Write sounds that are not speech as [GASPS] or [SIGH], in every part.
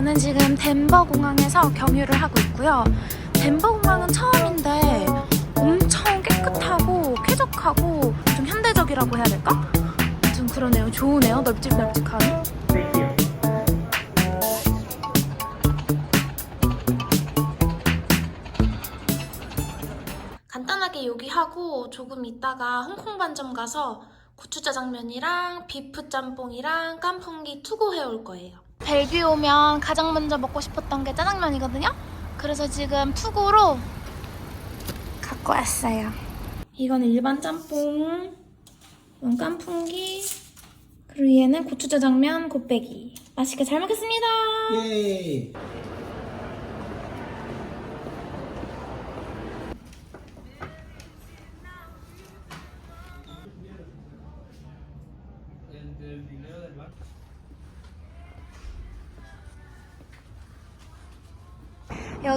저는 지금 덴버 공항에서 경유를 하고 있고요. 덴버 공항은 처음인데 엄청 깨끗하고 쾌적하고 좀 현대적이라고 해야 될까? 좀 그러네요. 좋으네요. 널찍널찍하니. 간단하게 요기하고 조금 있다가 홍콩 반점 가서 고추짜장면이랑 비프 짬뽕이랑 깐풍기 투고 해올 거예요. 벨뷰 오면 가장 먼저 먹고 싶었던 게 짜장면이거든요. 그래서 지금 투고로 갖고 왔어요. 이건 일반 짬뽕, 이건 깐풍기, 그리고 얘는 고추짜장면 곱빼기. 맛있게 잘 먹겠습니다. 예이.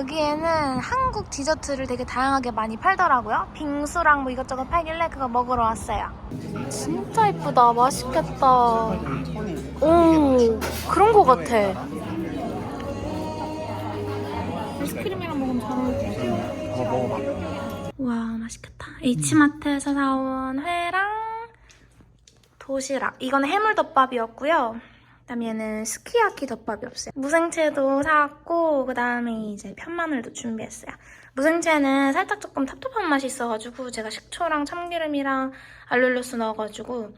여기에는 한국 디저트를 되게 다양하게 많이 팔더라고요. 빙수랑 뭐 이것저것 팔길래 그거 먹으러 왔어요. 진짜 이쁘다. 맛있겠다. 오, 그런 거 같아. 아이스크림이랑 먹으면 잘 어울릴 것 같아. 어, 먹어봐. 와, 맛있겠다. H마트에서 사온 회랑 도시락. 이거는 해물덮밥이었고요. 그다음에 얘는 스키야키 덮밥이었어요. 무생채도 사왔고 그다음에 이제 편마늘도 준비했어요. 무생채는 살짝 조금 텁텁한 맛이 있어가지고 제가 식초랑 참기름이랑 알룰로스 넣어가지고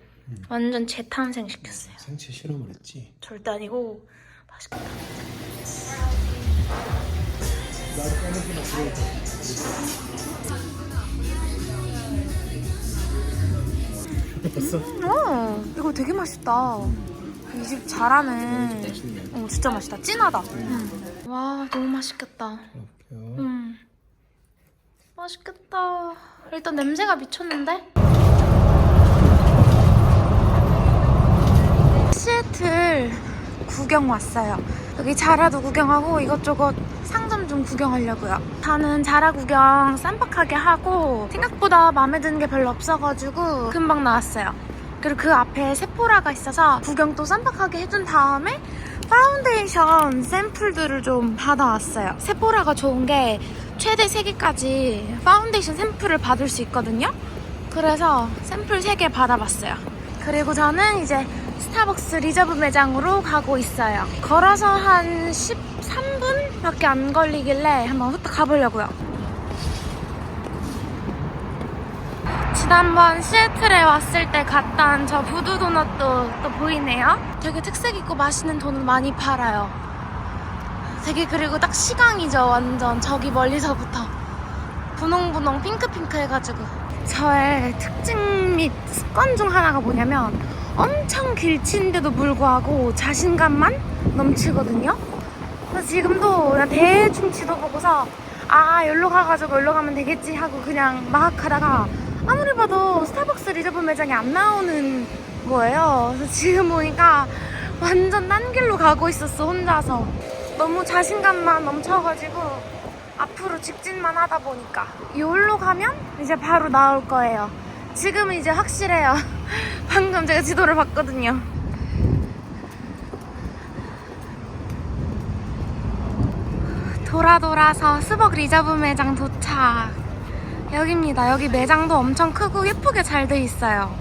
완전 재탄생 시켰어요. 생채 실험을 했지. 절대 아니고 맛있겠다. 봤어? 어, 이거 되게 맛있다. 이 집 잘하네. 어, 진짜 맛있다. 진하다. 음. 와, 너무 맛있겠다. 음. 맛있겠다. 일단 냄새가 미쳤는데? 시애틀 구경 왔어요. 여기 자라도 구경하고 이것저것 상점 좀 구경하려고요. 저는 자라 구경 쌈박하게 하고 생각보다 마음에 드는 게 별로 없어가지고 금방 나왔어요. 그리고 그 앞에 세포라가 있어서 구경 또 쌈박하게 해준 다음에 파운데이션 샘플들을 좀 받아왔어요. 세포라가 좋은 게 최대 3개까지 파운데이션 샘플을 받을 수 있거든요. 그래서 샘플 3개 받아봤어요. 그리고 저는 이제 스타벅스 리저브 매장으로 가고 있어요. 걸어서 한 13분 밖에 안 걸리길래 한번 후딱 가보려고요. 지난번 시애틀에 왔을 때 갔던 저 부두 도넛도 또 보이네요. 되게 특색 있고 맛있는 도넛 많이 팔아요. 되게 그리고 딱 시강이죠 완전 저기 멀리서부터 분홍분홍 핑크핑크 해가지고 저의 특징 및 습관 중 하나가 뭐냐면 엄청 길친데도 불구하고 자신감만 넘치거든요 그래서 지금도 그냥 대충 지도 보고서 아 여기로 가가지고 여기로 가면 되겠지 하고 그냥 막 가다가 아무리 봐도 스타벅스 리저브 매장이 안 나오는 거예요. 그래서 지금 보니까 완전 딴 길로 가고 있었어 혼자서. 너무 자신감만 넘쳐가지고 앞으로 직진만 하다 보니까. 여기로 가면 이제 바로 나올 거예요. 지금은 이제 확실해요. [LAUGHS] 방금 제가 지도를 봤거든요. 돌아 돌아서 스벅 리저브 매장 도착 여기입니다. 여기 매장도 엄청 크고 예쁘게 잘 돼 있어요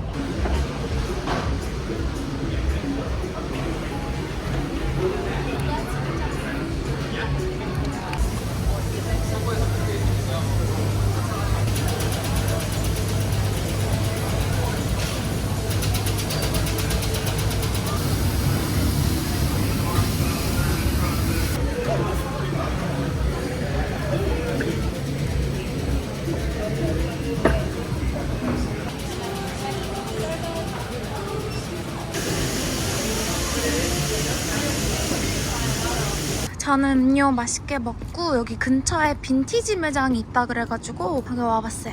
저는 음료 맛있게 먹고 여기 근처에 빈티지 매장이 있다 그래가지고 여기 와봤어요.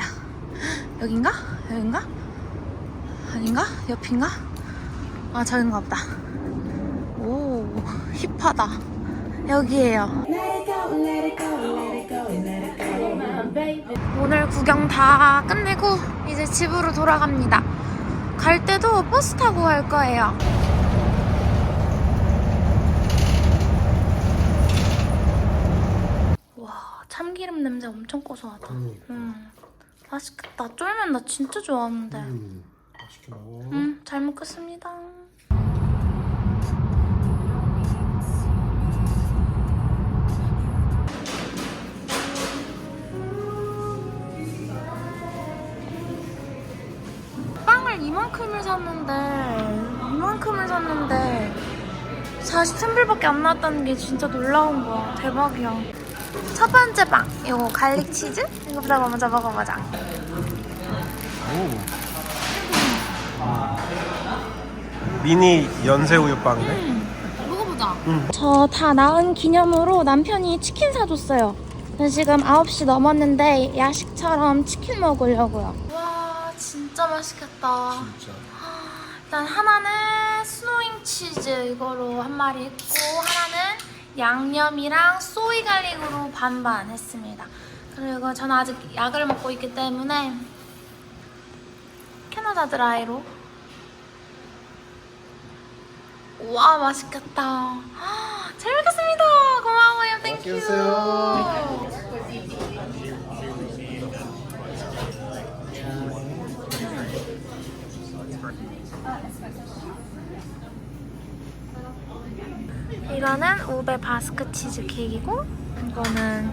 여긴가? 여긴가? 아닌가? 옆인가? 아 저긴가 보다. 오 힙하다. 여기에요. 오늘 구경 다 끝내고 이제 집으로 돌아갑니다. 갈 때도 버스 타고 갈 거예요. 참기름 냄새 엄청 고소하다. 음. 음, 맛있겠다. 쫄면 나 진짜 좋아하는데. 음. 맛있게 먹어. 음, 잘 먹겠습니다. 빵을 이만큼을 샀는데 이만큼을 샀는데 43불밖에 안 나왔다는 게 진짜 놀라운 거야. 대박이야. 첫 번째 빵, 이거 갈릭 치즈? 이거부터 먼저 먹어보자. 오. 미니 연세 우유빵이네. 먹어보자. 응. 저다 나은 기념으로 남편이 치킨 사줬어요. 지금 9시 넘었는데 야식처럼 치킨 먹으려고요. 와 진짜 맛있겠다. 진짜. 일단 하나는 스노잉 치즈 이거로 한 마리 했고 하나는 양념이랑 소이 갈릭으로 반반 했습니다. 그리고 저는 아직 약을 먹고 있기 때문에 캐나다 드라이로 와 맛있겠다. 잘 먹겠습니다. 고마워요. 땡큐. 이거는 우베 바스크 치즈 케이크이고 이거는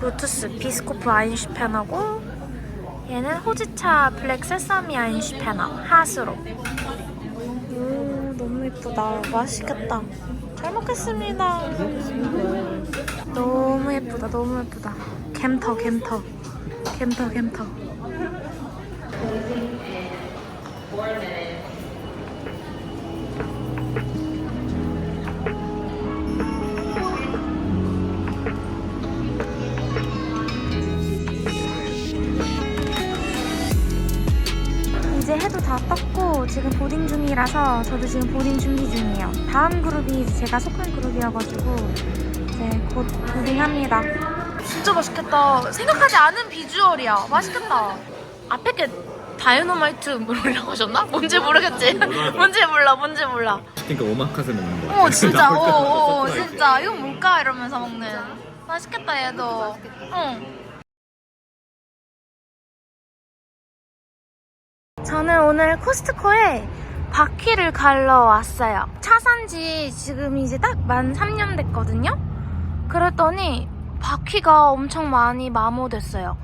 루투스 비스코프 아인슈페너고 얘는 호지차 블랙 세사미 아인슈페너 하수로. 오 너무 예쁘다. 맛있겠다. 잘 먹겠습니다. 너무 예쁘다 너무 예쁘다. 갬터 갬터. 갬터 갬터 다 떴고 지금 보딩 중이라서 저도 지금 보딩 준비 중이에요. 다음 그룹이 제가 속한 그룹이어가지고 이제 곧 보딩합니다. 진짜 맛있겠다. 생각하지 않은 비주얼이야. 맛있겠다. 앞에 게 다이너마이트 뭐라고 하셨나? 뭔지 모르겠지. [LAUGHS] 뭔지 몰라. 뭔지 몰라. 그러니까 오마카세 먹는 거. 어 진짜. 어, 어 서프라이즈. 진짜. 이건 뭘까 이러면서 먹는. 맛있겠다 얘도. 응. 저는 오늘 코스트코에 바퀴를 갈러 왔어요. 차 산 지 지금 이제 딱 만 3년 됐거든요. 그랬더니 바퀴가 엄청 많이 마모됐어요.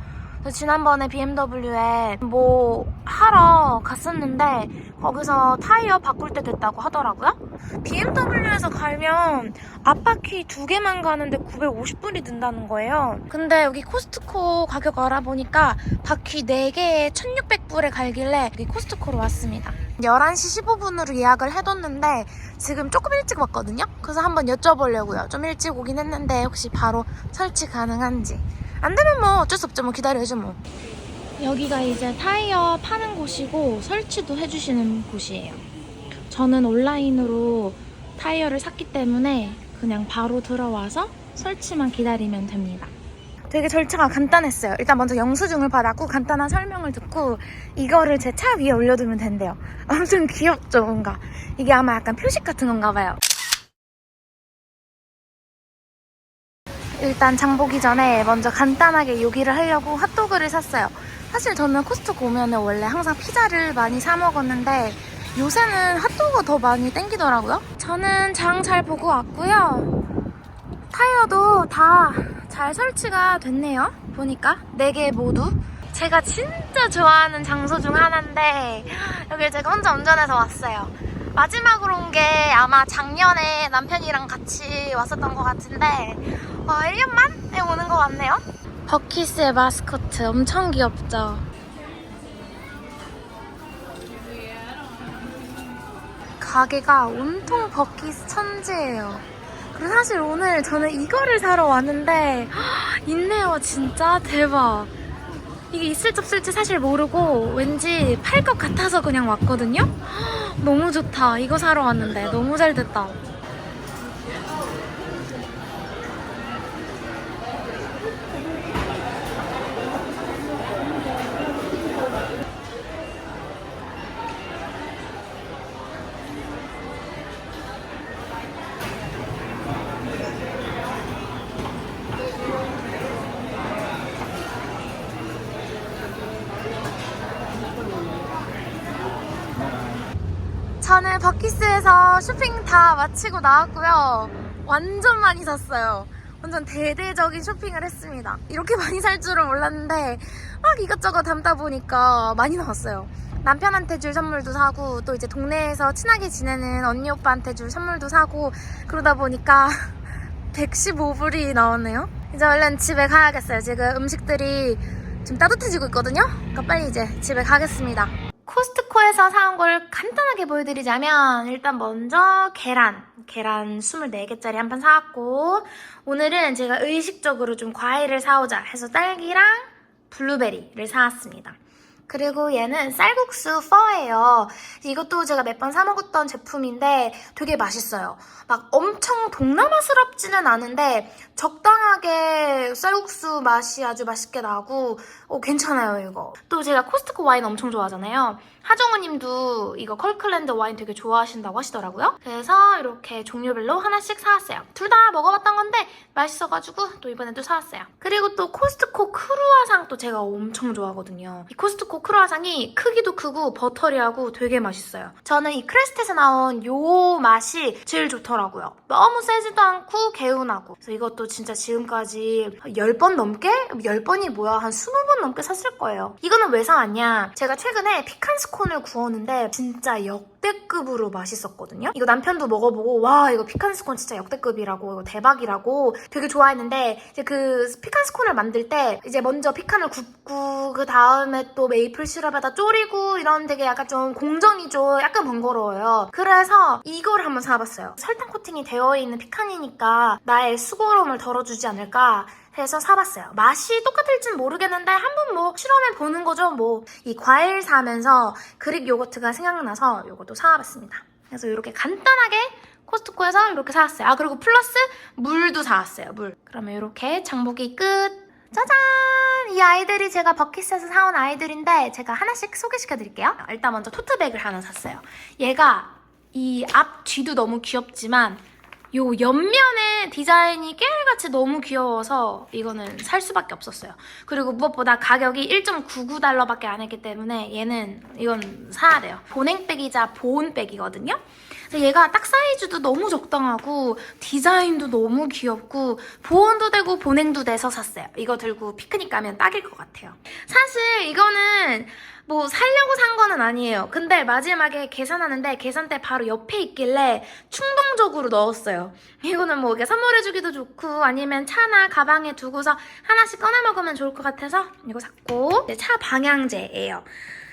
지난번에 BMW에 뭐 하러 갔었는데 거기서 타이어 바꿀 때 됐다고 하더라고요. BMW에서 가면 앞바퀴 두 개만 가는데 950불이 든다는 거예요. 근데 여기 코스트코 가격 알아보니까 바퀴 4개에 1600불에 갈길래 여기 코스트코로 왔습니다. 11시 15분으로 예약을 해뒀는데 지금 조금 일찍 왔거든요. 그래서 한번 여쭤보려고요. 좀 일찍 오긴 했는데 혹시 바로 설치 가능한지. 안 되면 뭐 어쩔 수 없죠. 뭐 기다려야죠 뭐. 여기가 이제 타이어 파는 곳이고 설치도 해주시는 곳이에요. 저는 온라인으로 타이어를 샀기 때문에 그냥 바로 들어와서 설치만 기다리면 됩니다. 되게 절차가 간단했어요. 일단 먼저 영수증을 받았고 간단한 설명을 듣고 이거를 제 차 위에 올려두면 된대요. [LAUGHS] 엄청 귀엽죠, 뭔가. 이게 아마 약간 표식 같은 건가 봐요. 일단 장 보기 전에 먼저 간단하게 요기를 하려고 핫도그를 샀어요. 사실 저는 코스트코 오면 원래 항상 피자를 많이 사 먹었는데 요새는 핫도그가 더 많이 땡기더라고요. 저는 장 잘 보고 왔고요. 타이어도 다 잘 설치가 됐네요. 보니까 4개 모두. 제가 진짜 좋아하는 장소 중 하나인데 여길 제가 혼자 운전해서 왔어요. 마지막으로 온 게 아마 작년에 남편이랑 같이 왔었던 것 같은데 와 1년 만에 오는 것 같네요. 버키스의 마스코트 엄청 귀엽죠? 가게가 온통 버키스 천지예요. 그리고 사실 오늘 저는 이거를 사러 왔는데 헉, [GASPS] 있네요 진짜 대박 이게 있을지 없을지 사실 모르고 왠지 팔 것 같아서 그냥 왔거든요? 헉, [GASPS] 너무 좋다. 이거 사러 왔는데 너무 잘 됐다 마치고 나왔고요. 완전 많이 샀어요. 완전 대대적인 쇼핑을 했습니다. 이렇게 많이 살 줄은 몰랐는데 막 이것저것 담다 보니까 많이 나왔어요. 남편한테 줄 선물도 사고 또 이제 동네에서 친하게 지내는 언니 오빠한테 줄 선물도 사고 그러다 보니까 [LAUGHS] 115불이 나왔네요. 이제 얼른 집에 가야겠어요. 지금 음식들이 좀 따뜻해지고 있거든요. 그러니까 빨리 이제 집에 가겠습니다. 코스트코에서 사온 걸 간단하게 보여드리자면 일단 먼저 계란 계란 24개짜리 한 판 사왔고 오늘은 제가 의식적으로 좀 과일을 사오자 해서 딸기랑 블루베리를 사왔습니다. 그리고 얘는 쌀국수 퍼예요. 이것도 제가 몇 번 사 먹었던 제품인데 되게 맛있어요. 막 엄청 동남아스럽지는 않은데 적당하게 쌀국수 맛이 아주 맛있게 나고 어, 괜찮아요 이거. 또 제가 코스트코 와인 엄청 좋아하잖아요. 하정우님도 이거 컬클랜드 와인 되게 좋아하신다고 하시더라고요. 그래서 이렇게 종류별로 하나씩 사왔어요. 둘 다 먹어봤던 건데 맛있어가지고 또 이번에 또 사왔어요. 그리고 또 코스트코 크루아상 또 제가 엄청 좋아하거든요. 이 코스트코 크루아상이 크기도 크고 버터리하고 되게 맛있어요. 저는 이 크레스트에서 나온 요 맛이 제일 좋더라고요. 너무 세지도 않고 개운하고. 그래서 이것도 진짜 지금까지 10번 넘게? 10번이 뭐야? 한 20번 넘게 샀을 거예요. 이거는 왜 사왔냐? 제가 최근에 피칸 스콘을 구웠는데 진짜 역대급으로 맛있었거든요. 이거 남편도 먹어보고 와 이거 피칸 스콘 진짜 역대급이라고 이거 대박이라고 되게 좋아했는데 이제 그 피칸 스콘을 만들 때 이제 먼저 피칸을 굽고 그 다음에 또 메이플 시럽에다 졸이고 이런 되게 약간 좀 공정이 좀 약간 번거로워요. 그래서 이걸 한번 사봤어요. 설탕 코팅이 되어 있는 피칸이니까 나의 수고로움을 덜어주지 않을까 해서 사봤어요. 맛이 똑같을진 모르겠는데 한번 뭐 실험해 보는 거죠. 뭐 이 과일 사면서 그릭 요거트가 생각나서 요것도 사와봤습니다. 그래서 이렇게 간단하게 코스트코에서 이렇게 사왔어요. 아 그리고 플러스 물도 사왔어요. 물. 그러면 이렇게 장보기 끝. 짜잔! 이 아이들이 제가 버킷에서 사온 아이들인데 제가 하나씩 소개시켜 드릴게요. 일단 먼저 토트백을 하나 샀어요. 얘가 이 앞 뒤도 너무 귀엽지만 요 옆면의 디자인이 깨알같이 너무 귀여워서 이거는 살 수밖에 없었어요. 그리고 무엇보다 가격이 1.99달러밖에 안 했기 때문에 얘는 이건 사야 돼요. 보냉백이자 보온백이거든요. 얘가 딱 사이즈도 너무 적당하고 디자인도 너무 귀엽고 보온도 되고 보냉도 돼서 샀어요. 이거 들고 피크닉 가면 딱일 것 같아요. 사실 이거는 뭐 살려고 산 거는 아니에요. 근데 마지막에 계산하는데 계산대 바로 옆에 있길래 충동적으로 넣었어요. 이거는 뭐 이렇게 선물해주기도 좋고 아니면 차나 가방에 두고서 하나씩 꺼내 먹으면 좋을 것 같아서 이거 샀고 차 방향제예요.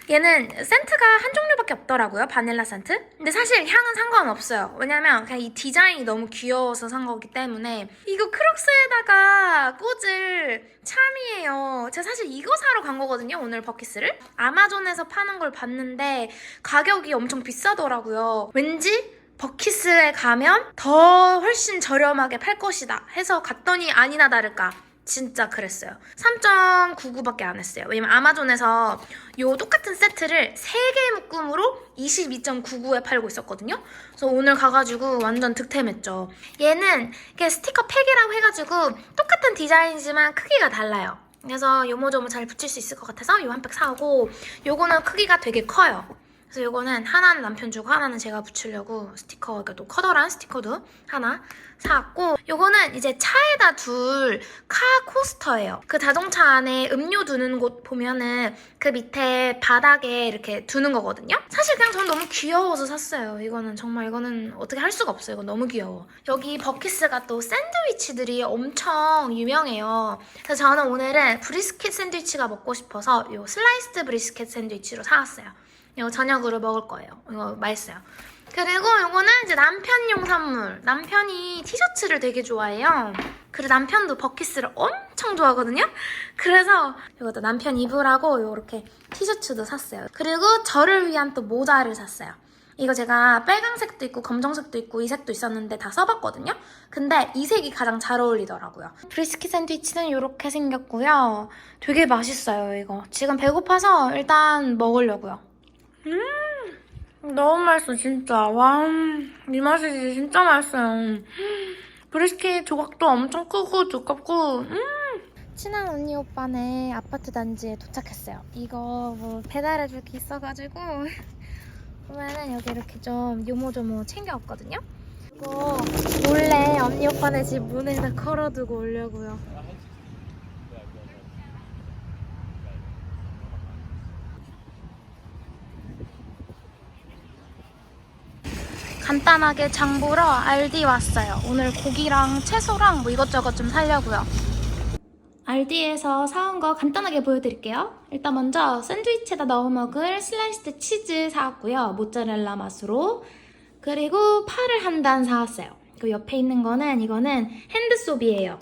얘는 센트가 한 종류밖에 없더라고요. 바닐라 센트. 근데 사실 향은 상관없어요. 왜냐면 그냥 이 디자인이 너무 귀여워서 산 거기 때문에 이거 크록스에다가 꽂을 참이에요. 제가 사실 이거 사러 간 거거든요. 오늘 버킷을. 아마존에서 파는 걸 봤는데 가격이 엄청 비싸더라고요. 왠지 버킷스에 가면 더 훨씬 저렴하게 팔 것이다 해서 갔더니 아니나 다를까 진짜 그랬어요. 3.99밖에 안 했어요. 왜냐면 아마존에서 요 똑같은 세트를 3개 묶음으로 22.99에 팔고 있었거든요. 그래서 오늘 가가지고 완전 득템했죠. 얘는 스티커 팩이라고 해가지고 똑같은 디자인이지만 크기가 달라요. 그래서 요모조모 잘 붙일 수 있을 것 같아서 요 한 팩 사오고 요거는 크기가 되게 커요. 그래서 요거는 하나는 남편 주고 하나는 제가 붙이려고 스티커, 그러니까 또 커다란 스티커도 하나 사왔고 요거는 이제 차에다 둘 카 코스터예요. 그 자동차 안에 음료 두는 곳 보면은 그 밑에 바닥에 이렇게 두는 거거든요. 사실 그냥 저는 너무 귀여워서 샀어요. 이거는 정말 이거는 어떻게 할 수가 없어요. 이거 너무 귀여워. 여기 버키스가 또 샌드위치들이 엄청 유명해요. 그래서 저는 오늘은 브리스켓 샌드위치가 먹고 싶어서 요 슬라이스드 브리스켓 샌드위치로 사왔어요. 이거 저녁으로 먹을 거예요. 이거 맛있어요. 그리고 이거는 이제 남편용 선물. 남편이 티셔츠를 되게 좋아해요. 그리고 남편도 버킷스를 엄청 좋아하거든요. 그래서 이것도 남편 입으라고 이렇게 티셔츠도 샀어요. 그리고 저를 위한 또 모자를 샀어요. 이거 제가 빨강색도 있고 검정색도 있고 이 색도 있었는데 다 써봤거든요. 근데 이 색이 가장 잘 어울리더라고요. 브리스키 샌드위치는 이렇게 생겼고요. 되게 맛있어요, 이거. 지금 배고파서 일단 먹으려고요. 음, 너무 맛있어, 진짜. 와, 이 맛이지. 진짜 맛있어요. 브리스킷 조각도 엄청 크고 두껍고, 음. 친한 언니 오빠네 아파트 단지에 도착했어요. 이거 뭐 배달해줄 게 있어가지고 [LAUGHS] 보면은 여기 이렇게 좀 요모조모 챙겨왔거든요. 이거 몰래 언니 오빠네 집 문에다 걸어두고 오려고요. 간단하게 장 보러 알디 왔어요. 오늘 고기랑 채소랑 뭐 이것저것 좀 사려고요. 알디에서 사온 거 간단하게 보여드릴게요. 일단 먼저 샌드위치에다 넣어 먹을 슬라이스드 치즈 사왔고요. 모짜렐라 맛으로. 그리고 파를 한 단 사왔어요. 그 옆에 있는 거는 이거는 핸드소비예요.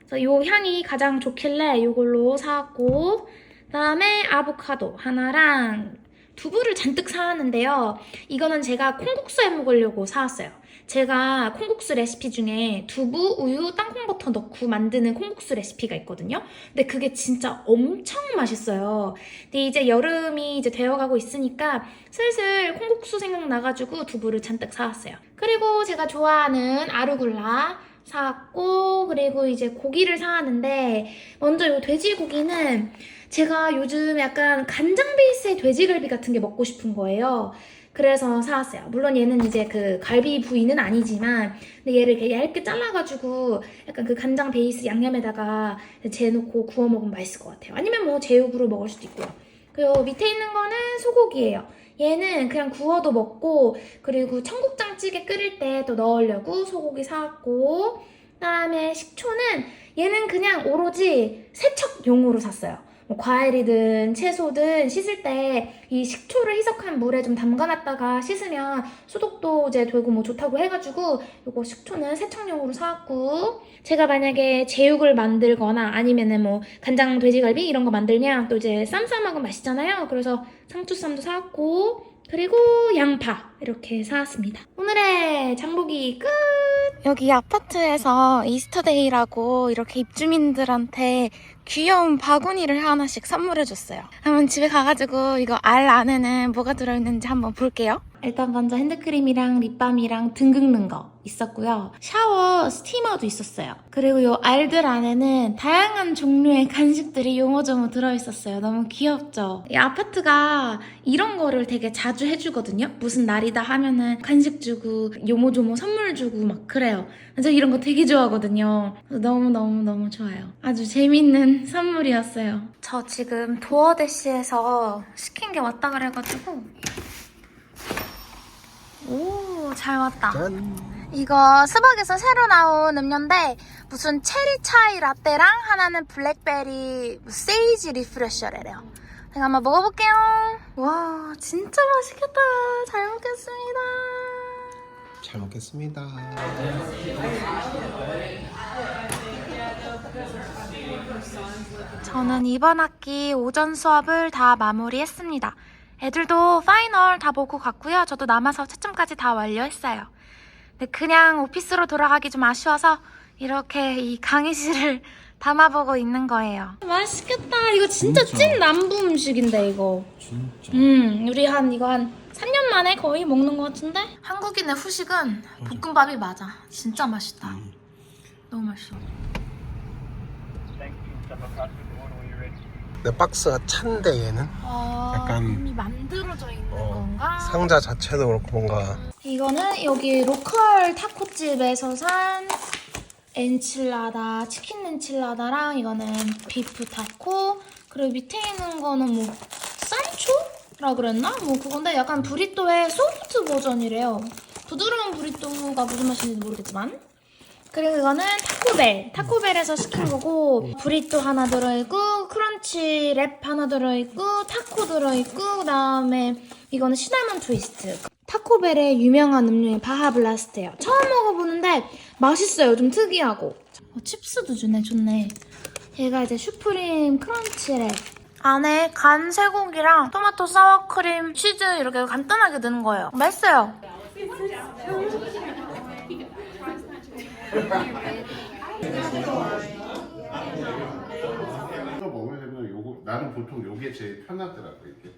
그래서 요 향이 가장 좋길래 이걸로 사왔고 그다음에 아보카도 하나랑 두부를 잔뜩 사왔는데요. 이거는 제가 콩국수 해 먹으려고 사왔어요. 제가 콩국수 레시피 중에 두부, 우유, 땅콩버터 넣고 만드는 콩국수 레시피가 있거든요. 근데 그게 진짜 엄청 맛있어요. 근데 이제 여름이 이제 되어가고 있으니까 슬슬 콩국수 생각나가지고 두부를 잔뜩 사왔어요. 그리고 제가 좋아하는 아르굴라 사왔고 그리고 이제 고기를 사왔는데 먼저 이 돼지고기는 제가 요즘 약간 간장 베이스의 돼지갈비 같은 게 먹고 싶은 거예요. 그래서 사왔어요. 물론 얘는 이제 그 갈비 부위는 아니지만, 근데 얘를 이렇게 얇게 잘라가지고 약간 그 간장 베이스 양념에다가 재놓고 구워 먹으면 맛있을 것 같아요. 아니면 뭐 제육으로 먹을 수도 있고요. 그리고 밑에 있는 거는 소고기예요. 얘는 그냥 구워도 먹고, 그리고 청국장찌개 끓일 때 또 넣으려고 소고기 사왔고, 그다음에 식초는 얘는 그냥 오로지 세척용으로 샀어요. 뭐 과일이든 채소든 씻을 때 이 식초를 희석한 물에 좀 담가놨다가 씻으면 소독도 이제 되고 뭐 좋다고 해가지고 이거 식초는 세척용으로 사왔고 제가 만약에 제육을 만들거나 아니면은 뭐 간장 돼지갈비 이런 거 만들면 또 이제 쌈 싸먹으면 맛있잖아요. 그래서 상추쌈도 사왔고 그리고 양파 이렇게 사왔습니다. 오늘의 장보기 끝! 여기 아파트에서 이스터데이라고 이렇게 입주민들한테 귀여운 바구니를 하나씩 선물해줬어요. 한번 집에 가가지고 이거 알 안에는 뭐가 들어있는지 한번 볼게요. 일단 먼저 핸드크림이랑 립밤이랑 등 긁는 거 있었고요. 샤워 스티머도 있었어요. 그리고 이 알들 안에는 다양한 종류의 간식들이 요모조모 들어있었어요. 너무 귀엽죠? 이 아파트가 이런 거를 되게 자주 해주거든요. 무슨 날이 다 하면은 간식 주고 요모조모 선물 주고 막 그래요. 저 이런 거 되게 좋아하거든요. 너무너무너무 좋아요. 아주 재밌는 [LAUGHS] 선물이었어요. 저 지금 도어대시에서 시킨 게 왔다 그래가지고 오, 잘 왔다. 짠. 이거 스벅에서 새로 나온 음료인데 무슨 체리 차이 라떼랑 하나는 블랙베리 뭐 세이지 리프레셔래요. 제가 한번 먹어볼게요. 와, 진짜 맛있겠다. 잘 먹겠습니다. 잘 먹겠습니다. 저는 이번 학기 오전 수업을 다 마무리했습니다. 애들도 파이널 다 보고 갔고요. 저도 남아서 채점까지 다 완료했어요. 근데 그냥 오피스로 돌아가기 좀 아쉬워서 이렇게 이 강의실을 담아보고 있는 거예요. 맛있겠다. 이거 진짜, 찐 남부 음식인데 이거. 진짜. 음, 우리 한 이거 한 3년 만에 거의 먹는 것 같은데? 한국인의 후식은 볶음밥이 맞아. 진짜 맛있다. 너무 맛있어. 내 박스가 찬데 얘는 아, 약간- 이미 만들어져 있는 어, 건가? 상자 자체도 그렇고 뭔가 이거는 여기 로컬 타코집에서 산 엔칠라다, 치킨 엔칠라다랑 이거는 비프 타코 그리고 밑에 있는 거는 뭐 산초라 그랬나? 뭐 그건데 약간 브리또의 소프트 버전이래요. 부드러운 브리또가 무슨 맛인지 모르겠지만 그리고 이거는 타코벨. 타코벨에서 시킨 거고 브리또 하나 들어있고 크런치 랩 하나 들어있고 타코 들어있고 그다음에 이거는 시나몬 트위스트. 타코벨의 유명한 음료인 바하블라스트예요. 처음 먹어보는데 맛있어요. 좀 특이하고. 어, 칩스도 주네. 좋네. 얘가 이제 슈프림 크런치 랩. 안에 간 쇠고기랑 토마토 사워크림, 치즈 이렇게 간단하게 넣은 거예요. 맛있어요. 이거 먹으려면 요거 나는 보통 요게 제일 편하더라고 이게.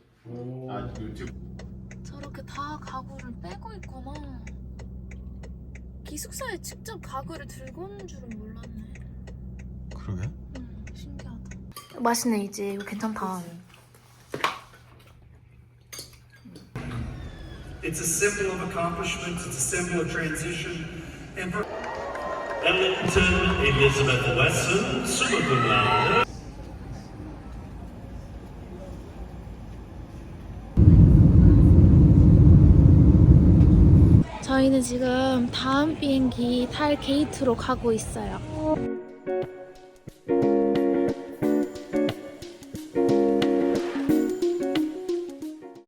아 요즘 저렇게 다 가구를 빼고 있구나. 기숙사에 직접 가구를 들고 오는 줄은 몰랐네. 그러게. 음, 신기하다. 맛있네 이제 이거 괜찮다. It's a symbol of accomplishment, it's a symbol of transition. And for Ellington Elizabeth Wesson, summa cum laude. 저희는 지금 다음 비행기 탈 게이트로 가고 있어요.